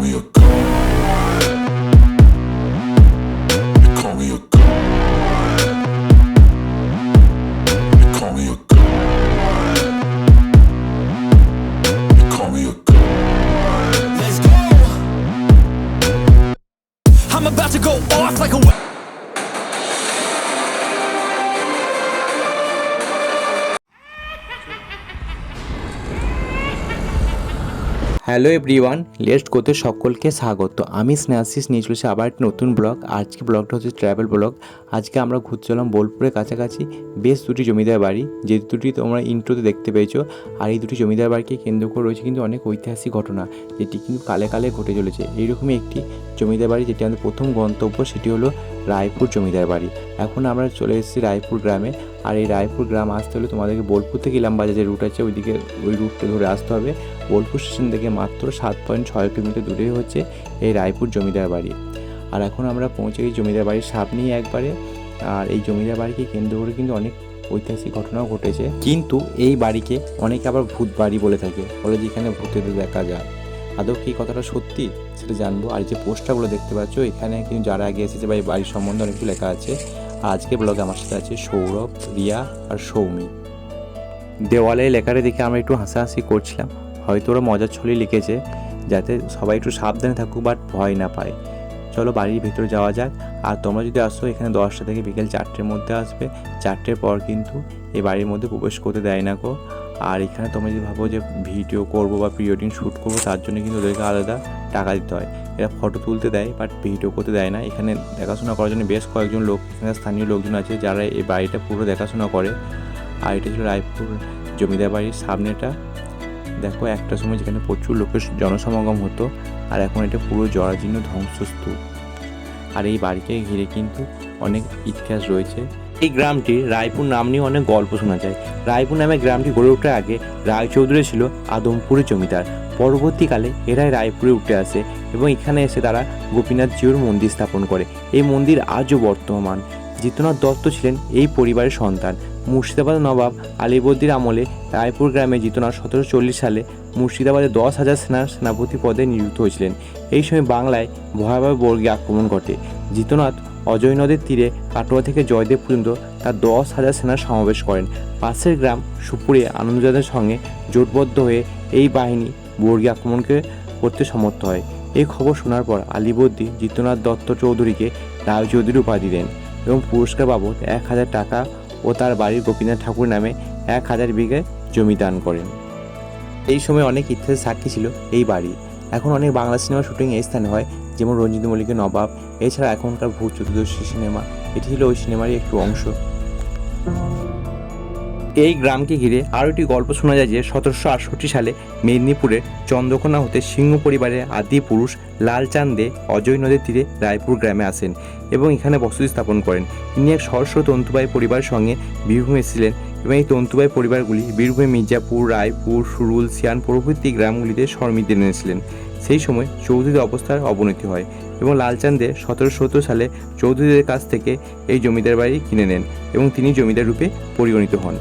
me a god. Call me a call me a. I'm about to go off like a. Hello everyone least গোতে সকলকে স্বাগত। আমি স্নেহাশিস, নিয়ে চলেছি আবার একটি নতুন ব্লগ। আজকে ব্লগটা হচ্ছে ট্রাভেল ব্লগ। আজকে আমরা ঘুরতে ঘুরছিলাম বোলপুরের কাছাকাছি। বেশ দুটি জমিদার বাড়ি, যে দুটি তোমরা ইন্ট্রোতে দেখতে পেয়েছ। আর এই দুটি জমিদার বাড়িকে কেন্দ্র করে রয়েছে কিন্তু অনেক ঐতিহাসিক ঘটনা, যেটি কিন্তু কালে কালে ঘটে চলেছে। এইরকমই একটি জমিদার বাড়ি, যেটি আমাদের প্রথম গন্তব্য, সেটি হলো রায়পুর জমিদার বাড়ি। এখন আমরা চলে এসেছি রায়পুর গ্রামে। আর এই রায়পুর গ্রাম আসতে হলে তোমাদেরকে বোলপুর থেকে ইলাম বাজার যে রুট আছে, ওইদিকে ওই রুটটা ধরে আসতে হবে। বোলপুর স্টেশন থেকে মাত্র সাত পয়েন্ট ছয় কিলোমিটার দূরে হচ্ছে এই রায়পুর জমিদার বাড়ি। আর এখন আমরা পৌঁছে গেছি জমিদার বাড়ির সামনেই একবারে। আর এই জমিদার বাড়িকে কেন্দ্র করে কিন্তু অনেক ঐতিহাসিক ঘটনাও ঘটেছে। কিন্তু এই বাড়িকে অনেকে আবার ভূত বাড়ি বলে থাকে। বলে যেখানে ভূতেদের দেখা যায়। আদৌ কি কথাটা সত্যি? সেটা জানব। আর যে পোস্টারগুলো দেখতে পাচ্ছ, এখানে কিন্তু যারা আগে এসেছে বা এই বাড়ির সম্বন্ধে অনেক কিছু লেখা আছে। আজকে ব্লগে আমার সাথে আছে সৌরভ, রিয়া আর সৌমি। দেওয়ালে লেখাটা দেখে আমরা একটু হাসাহাসি করছিলাম। হয়তো ওরা মজার ছলে লিখেছে যাতে সবাই একটু সাবধানে থাকুক বাট ভয় না পায়। চলো বাড়ির ভিতরে যাওয়া যাক। আর তোমরা যদি আসো, এখানে দশটা থেকে বিকেল চারটের মধ্যে আসবে। চারটের পর কিন্তু এই বাড়ির মধ্যে প্রবেশ করতে দেয় না গো। আর এখানে তোমরা যদি ভাবো যে ভিডিও করব বা প্রি ওয়েডিং শ্যুট করব, তার জন্য কিন্তু ওদেরকে আলাদা টাকা দিতে হয়। এরা ফটো তুলতে দেয় বাট ভিডিও করতে দেয় না। এখানে দেখাশোনা করার জন্য বেশ কয়েকজন লোক, এখানে স্থানীয় লোকজন আছে যারা এই বাড়িটা পুরো দেখাশোনা করে। আর এটা ছিল রায়পুর জমিদার বাড়ির সামনেটা। দেখো, একটা সময় যেখানে প্রচুর লোকের জনসমাগম হতো, আর এখন এটা পুরো জরাজীর্ণ ধ্বংসস্তূপ। আর এই বাড়িকে ঘিরে কিন্তু অনেক ইতিহাস রয়েছে। এই গ্রামটি রায়পুর নাম নিয়ে অনেক গল্প শোনা যায়। রায়পুর নামে গ্রামটি গড়ে ওঠার আগে রায়চৌধুরী ছিল আদমপুরের জমিদার। পরবর্তীকালে এরাই রায়পুরে উঠে আসে এবং এখানে এসে তারা গোপীনাথ জিউর মন্দির স্থাপন করে। এই মন্দির আজও বর্তমান। জিতনাথ দত্ত ছিলেন এই পরিবারের সন্তান। মুর্শিদাবাদ নবাব আলিবর্দির আমলে রায়পুর গ্রামে জিতনাথ সতেরোশো চল্লিশ সালে মুর্শিদাবাদে দশ হাজার সেনার সেনাপতি পদে নিযুক্ত হয়েছিলেন। এই সময় বাংলায় ভয়াবহ বর্গীয় আক্রমণ ঘটে। জিতনাথ অজয় নদের তীরে কাটোয়া থেকে জয়দেব পর্যন্ত তার দশ হাজার সেনার সমাবেশ করেন। পাশের গ্রাম সুপুরে আনন্দজাদের সঙ্গে জোটবদ্ধ হয়ে এই বাহিনী বর্গীয় আক্রমণকে করতে সমর্থ হয়। এই খবর শোনার পর আলিবর্দী জিতনাথ দত্ত চৌধুরীকে রায় চৌধুরী উপাধি দেন এবং পুরস্কার বাবদ এক হাজার টাকা ও তার বাড়ির গোপীনাথ ঠাকুর নামে এক হাজার বিঘে জমি দান করেন। এই সময় অনেক ইতিহাসের সাক্ষী ছিল এই বাড়ি। এখন অনেক বাংলা সিনেমা শুটিং এই স্থানে হয়, যেমন রঞ্জিত মল্লিকের নবাব, এছাড়া এখনকার ভূত চতুর্দশী সিনেমা। এটি ছিল ওই সিনেমারই একটি অংশ। এই গ্রামকে ঘিরে আরও একটি গল্প শোনা যায় যে সতেরোশো আটষট্টি সালে মেদিনীপুরের চন্দ্রকোনা হতে সিংহ পরিবারের আদি পুরুষ লালচান্দে অজয় নদীর তীরে রায়পুর গ্রামে আসেন এবং এখানে বসতি স্থাপন করেন। তিনি এক সহস্র তন্তুবাই পরিবারের সঙ্গে বীরভূমে এসেছিলেন এবং এই তন্তুবাই পরিবারগুলি বীরভূমে মির্জাপুর, রায়পুর, সুরুল, সিয়ান প্রভৃতি গ্রামগুলিতে শর্মিতে এনেছিলেন। সেই সময় চৌধুরীদের অবস্থার অবনতি হয় এবং লালচান্দে সতেরোশো সালে চৌধুরীদের কাছ থেকে এই জমিদার বাড়ি কিনে নেন এবং তিনি জমিদার রূপে পরিগণিত হন।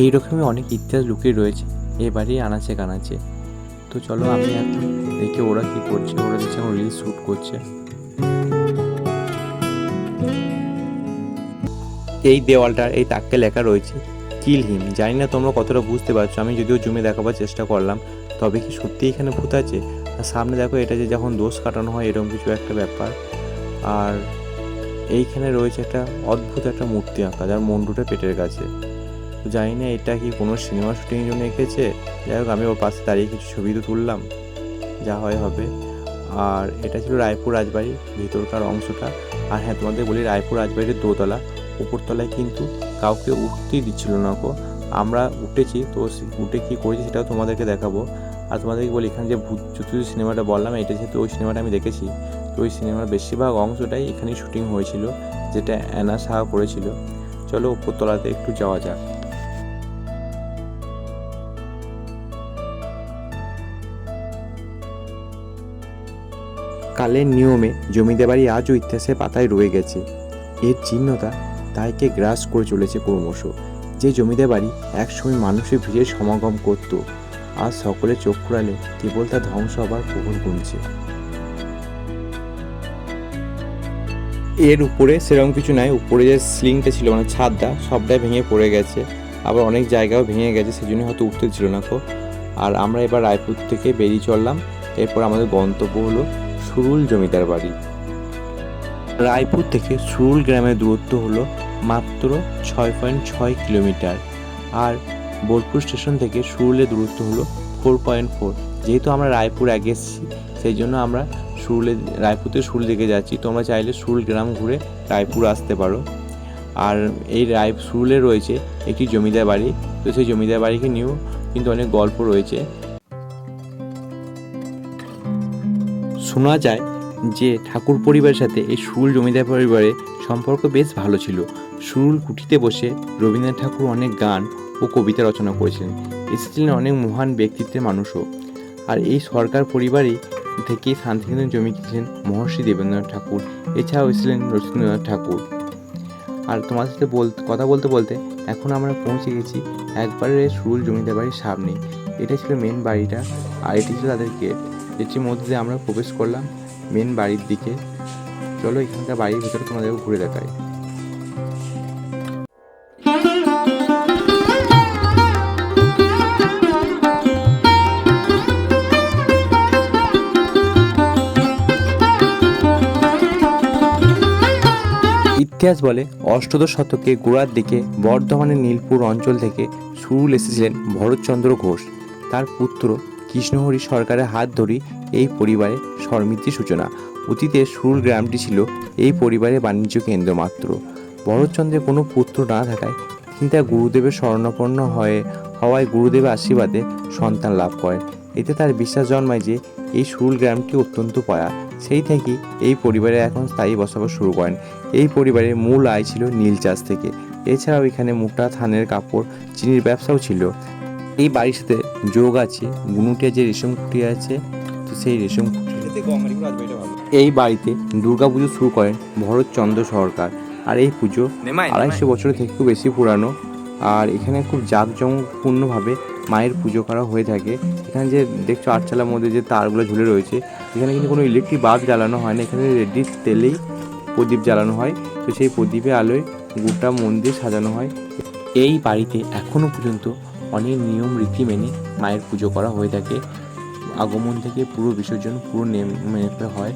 এই রকমই অনেক ইতিহাস লুকিয়ে রয়েছে। বাড়ি আনাচে কানাচে। তো চলো আমি এখন দেখি ওরা কি করছে। ওরা দেখছি এখন রিলস শ্যুট করছে। এই দেওয়ালটার, এই তাককে লেখা রয়েছে কিল হিম জানি না তোমরা কতটা বুঝতে পারছ। আমি যদিও জুমে দেখাবার চেষ্টা করলাম, তবে কি সত্যি এখানে ভূত আছে? আর সামনে দেখো, এটা যে যখন দোষ কাটানো হয়, এরকম কিছু একটা ব্যাপার। আর এইখানে রয়েছে একটা অদ্ভুত একটা মূর্তি আঁকা, যার মন্ডুটা পেটের কাছে। তো জানি না এটা কি কোনো সিনেমা শুটিংয়ের জন্য এঁকেছে। যাই হোক, আমি ওর পাশে দাঁড়িয়ে কিছু ছবি তো তুললাম, যা হয় হবে। আর এটা ছিল রায়পুর রাজবাড়ির ভিতরকার অংশটা। আর হ্যাঁ তোমাদের বলি রায়পুর রাজবাড়ির দোতলা, উপরতলায় কিন্তু কাউকে উঠতেই দিচ্ছিল না কো আমরা উঠেছি, তো উঠে কী করেছি সেটাও তোমাদেরকে দেখাবো। আর তোমাদেরকে বলি, এখানে যে ভূত চতুর্থ সিনেমাটা বললাম, এটা যেহেতু ওই সিনেমাটা আমি দেখেছি, তো ওই সিনেমার বেশিরভাগ অংশটাই এখানেই শুটিং হয়েছিল, যেটা অ্যানা সাহা করেছিল। চলো, উপরতলাতে একটু যাওয়া যাক। কালের নিয়মে জমিদার বাড়ি আজও ইতিহাসের পাতায় রয়ে গেছে। এর চিহ্নতা তাইকে গ্রাস করে চলেছে ক্রমশ, যে জমিদার বাড়ি একসময় মানুষের ভিড়ে সমাগম করত আজ সকলে চোখ খুড়ালে কেবল তার ধ্বংস হবার প্রহর গুনছে। এর উপরে সেরকম কিছু নাই, উপরে যে স্লিংটা ছিল মানে ছাদটা, সবটাই ভেঙে পড়ে গেছে। আবার অনেক জায়গাও ভেঙে গেছে, সেজন্য হয়তো উঠতে ছিল না কো আর আমরা এবার রায়পুর থেকে বেরিয়ে চললাম। এরপর আমাদের গন্তব্য হলো সুরুল জমিদার বাড়ি। রায়পুর থেকে সুরুল গ্রামের দূরত্ব হলো মাত্র ছয় পয়েন্ট ছয় কিলোমিটার আর বোলপুর স্টেশন থেকে সুরুলের দূরত্ব হলো ফোর পয়েন্ট ফোর। যেহেতু আমরা রায়পুর আগে এসেছি, সেই জন্য আমরা সুরুলে, রায়পুর থেকে সুরুল দিকে যাচ্ছি। তোমরা চাইলে সুরুল গ্রাম ঘুরে রায়পুর আসতে পারো। আর এই রায়, সুরুলে রয়েছে একটি জমিদার বাড়ি। তো সেই জমিদার বাড়িকে নিয়েও কিন্তু অনেক গল্প রয়েছে। শোনা যায় যে ঠাকুর পরিবারের সাথে এই সুরুল জমিদার পরিবারের সম্পর্ক বেশ ভালো ছিল। সুরুল কুঠিতে বসে রবীন্দ্রনাথ ঠাকুর অনেক গান ও কবিতা রচনা করেছিলেন। এসেছিলেন অনেক মহান ব্যক্তিত্বের মানুষও। আর এই সরকার পরিবারই থেকে শান্তিনিকেতন জমি কিনেছিলেন মহর্ষি দেবেন্দ্রনাথ ঠাকুর, এছাড়াও এসেছিলেন রবীন্দ্রনাথ ঠাকুর। আর তোমার সাথে বলতে কথা বলতে বলতে এখন আমরা পৌঁছে গেছি একবারে সুরুল জমিদার বাড়ির সামনে। এটা ছিল মেন বাড়িটা আর এটি ছিল তাদের গেট এটির মধ্যে দিয়ে আমরা প্রবেশ করলাম মেন বাড়ির দিকে। চলো এখানকার বাড়ির ভিতরে তোমাদেরকে ঘুরে দেখাই। ইতিহাস বলে অষ্টদশ শতকে গোড়ার দিকে বর্ধমানের নীলপুর অঞ্চল থেকে সুরুল এসেছিলেন ভরতচন্দ্র ঘোষ। তার পুত্র কৃষ্ণহরি সরকারের হাত ধরেই এই পরিবারের সমৃদ্ধির সূচনা। অতীতে সুরুল গ্রামটি ছিল এই পরিবারের বাণিজ্য কেন্দ্র মাত্র। ভরতচন্দ্রের কোনো পুত্র না থাকায় তিনি তার গুরুদেবের স্বর্ণাপন্ন হয়ে, হওয়ায় গুরুদেবের আশীর্বাদে সন্তান লাভ করেন। এতে তার বিশ্বাস জন্মায় যে এই সুরুল গ্রামটি অত্যন্ত পয়া। সেই থেকেই এই পরিবারে এখন স্থায়ী বসবাস শুরু করেন। এই পরিবারের মূল আয় ছিল নীল চাষ থেকে। এছাড়াও এখানে মোটা থানের কাপড়, চিনির ব্যবসাও ছিল। এই বাড়ির সাথে যোগ আছে গুনুটিয়া যে রেশম কুটি আছে তো সেই রেশম এই বাড়িতে দুর্গা পুজো শুরু করেন ভরতচন্দ্র সরকার। আর এই পুজো আড়াইশো বছরের থেকেও বেশি পুরানো। আর এখানে খুব জাঁকজমকপূর্ণভাবে মায়ের পুজো করা হয়ে থাকে। এখানে যে দেখছ আটচালার মধ্যে যে তারগুলো ঝুলে রয়েছে এখানে কিন্তু কোনো ইলেকট্রিক বাল্ব জ্বালানো হয় না। এখানে রেডি তেলেই প্রদীপ জ্বালানো হয়। তো সেই প্রদীপের আলোয় গোটা মন্দির সাজানো হয়। এই বাড়িতে এখনও পর্যন্ত অনেক নিয়ম রীতি মেনে মায়ের পুজো করা হয়ে থাকে। আগমন থেকে পুরো বিসর্জন পুরো নেম হয়।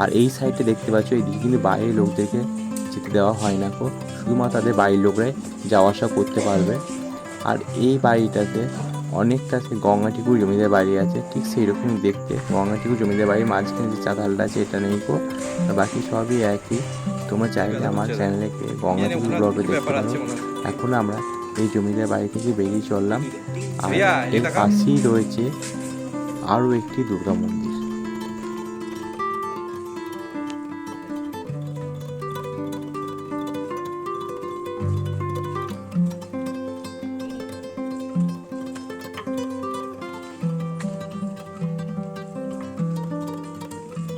আর এই সাইডে দেখতে পাচ্ছ এইদিকে কিন্তু বাইরের লোকদেরকে যেতে দেওয়া হয় না কো শুধুমাত্র তাদের বাড়ির লোকরাই যাওয়া আসা করতে পারবে। আর এই বাড়িটাতে অনেকটা সে গঙ্গাটিকুর জমিদার বাড়ি আছে। ঠিক সেই রকমই দেখতে গঙ্গাটিকুর জমিদার বাড়ির মাঝখানে যে চাতালটা আছে এটা নেই কো আর বাকি সবই একই। তোমরা চাইলে আমার চ্যানেলে গঙ্গাটিকুর ব্লগে দেখতে পারো। এখন আমরা এই জমিদার বাড়ি থেকে বেরিয়ে চললাম। আর এর পাশেই রয়েছে আরও একটি দুর্গা মন্দির।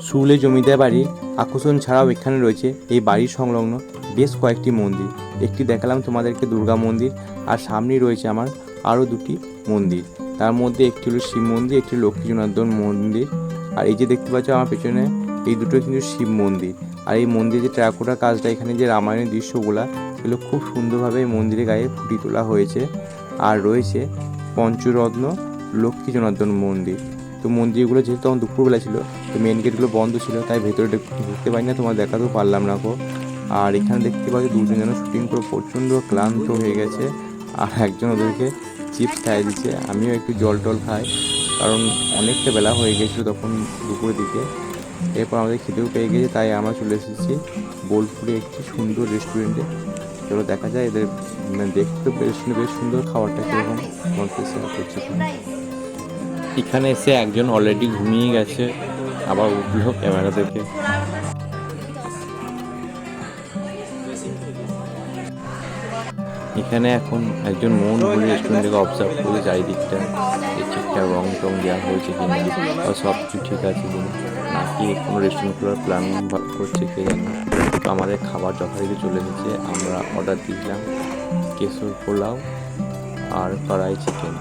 সুলে জমিদার বাড়ির আকর্ষণ ছাড়াও এখানে রয়েছে এই বাড়ির সংলগ্ন বেশ কয়েকটি মন্দির। একটি দেখালাম তোমাদেরকে দুর্গা মন্দির, আর সামনেই রয়েছে আমার আরও দুটি মন্দির। তার মধ্যে একটি হলো শিব মন্দির, একটি লক্ষ্মী জনার্দন মন্দির। আর এই যে দেখতে পাচ্ছ আমার পেছনে, এই দুটো কিন্তু শিব মন্দির। আর এই মন্দিরে যে ট্রাকোটার কাজটা, এখানে যে রামায়ণের দৃশ্যগুলা সেগুলো খুব সুন্দরভাবে এই মন্দিরের গায়ে ফুটিয়ে তোলা হয়েছে। আর রয়েছে পঞ্চরত্ন লক্ষ্মী জনার্দন মন্দির। তো মন্দিরগুলো যেহেতু তখন দুপুরবেলা ছিল, তো মেন গেটগুলো বন্ধ ছিল, তাই ভেতরে ঢুক- ঢুকতে পারি না তোমার দেখাতেও পারলাম না গো। আর এখানে দেখতে পাচ্ছি দুজন যেন শুটিং করে প্রচণ্ড ক্লান্ত হয়ে গেছে। আর একজন ওদেরকে চিপস খাইয়ে দিচ্ছে। আমিও একটু জল টল খাই, কারণ অনেকটা বেলা হয়ে গেছিল তখন দুপুরের দিকে। এরপর আমাদের খেতেও পেয়ে গেছে, তাই আমরা চলে এসেছি বোলপুরে একটি সুন্দর রেস্টুরেন্টে। চলো দেখা যায় এদের মানে দেখতে বেশ বেশ সুন্দর খাবারটা কীরকম। তোমাকে এখানে এসে একজন অলরেডি ঘুমিয়ে গেছে, আবার উঠল ক্যামেরা থেকে এখানে এখন একজন মন বলে রেস্টুরেন্টটাকে অবজার্ভ করে চারিদিকটা, যে ঠিকঠাক রং টং দেওয়া হয়েছে কিনা, বা সব কিছু ঠিক আছে কিনা। নাকি কোনো রেস্টুরেন্ট খোলার প্ল্যান করছে কে জানে। তো আমাদের খাবার যথারীতি চলে এসেছে। আমরা অর্ডার দিয়েছিলাম কেশর পোলাও আর কড়াই চিকেন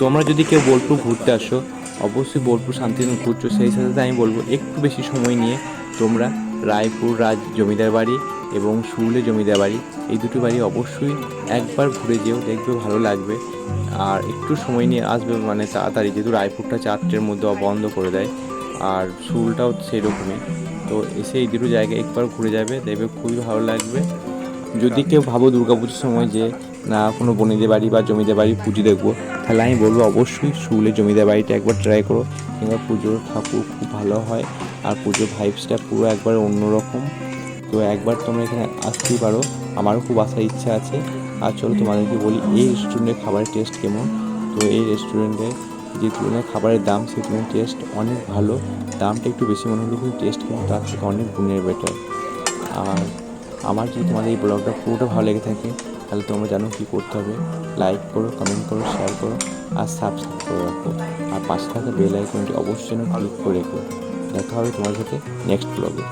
তোমরা যদি কেউ বোলপুর ঘুরতে আসো, অবশ্যই বোলপুর শান্তিনিকেতন ঘুরছো। সেই সাথে আমি বলব, একটু বেশি সময় নিয়ে তোমরা রায়পুর রাজ জমিদার বাড়ি এবং সুরলে জমিদার বাড়ি, এই দুটো বাড়ি অবশ্যই একবার ঘুরে যেও, দেখবে ভালো লাগবে। আর একটু সময় নিয়ে আসবে মানে তাড়াতাড়ি, যেহেতু রায়পুরটা চারটের মধ্যে বন্ধ করে দেয়, আর সুরলটাও সেই রকমই তো এসে এই দুটো জায়গায় একবার ঘুরে যাবে, দেখবে খুবই ভালো লাগবে। যদি কেউ ভাবো দুর্গাপুজোর সময় যে, না, কোনো বনিদের বাড়ি বা জমিদার বাড়ি পুজো দেখব, তাহলে আমি বলব অবশ্যই শুলে জমিদার বাড়িটা একবার ট্রাই করো, কিংবা পুজোর ঠাকুর খুব ভালো হয়, আর পুজোর ভাইবসটা পুরো একবার অন্যরকম। তো একবার তোমরা এখানে আসতেই পারো। আমারও খুব আসার ইচ্ছা আছে। আর চলো তোমাদেরকে বলি, এই রেস্টুরেন্টের খাবারের টেস্ট কেমন? তো এই রেস্টুরেন্টে যে তুলনায় খাবারের দাম, সেই তুলনায় টেস্ট অনেক ভালো। দামটা একটু বেশি মনে হলেও কিন্তু টেস্ট কিন্তু তার থেকে অনেক গুণের বেটার আর আমার যদি তোমাদের এই ব্লগটা পুরোটা ভালো লেগে থাকে, তাহলে তোমরা জানো কী করতে হবে। লাইক করো কমেন্ট করো শেয়ার করো, আর সাবস্ক্রাইব করে রাখো। আর পাশে থাকা বেল আইকনটি অবশ্যই ক্লিক করে রেখো। দেখা হবে তোমার সাথে নেক্সট ব্লগে